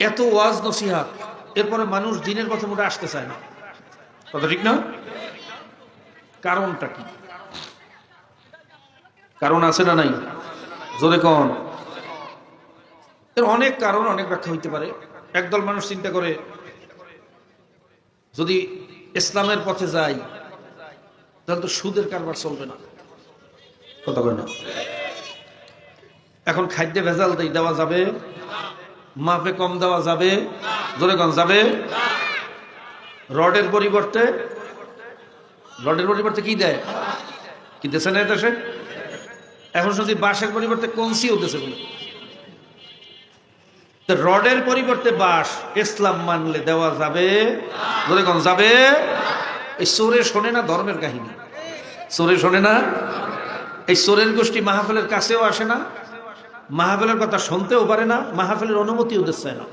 এত ওয়াজ নসিহাত, এরপরে মানুষ দিনের পথে মোটে আসতে চায় না। কথা ঠিক না? কারণটা কি? কারণ আছে না নাই? জোরে কন। এর অনেক কারণ, অনেক ব্যাখ্যা হইতে পারে। একদল মানুষ চিন্তা করে, যদি ইসলামের পথে যাই, তাহলে তো সুদের কারবার চলবে না। কথা বলে না? এখন খাদ্যে ভেজাল দেওয়া যাবে? মাপে কম দেওয়া যাবে? জোরে কম যাবে? রডের পরিবর্তে রডের পরিবর্তে কি দেয়? কি দেশে না দেশে? এখন যদি বাঁশের পরিবর্তে কনসিও দেশে বলে। রডের পরিবর্তে বাঁশ ইসলাম মানলে দেওয়া যাবে। জোরে কম যাবে? এই সোরে শোনে না ধর্মের কাহিনী। সোরে শোনে না? এই সোরের গোষ্ঠী মাহফিলের কাছেও আসে না। মাহফিলের কথা শুনতেও পারে না মাহফিলের অনুমতিও দিচ্ছে না।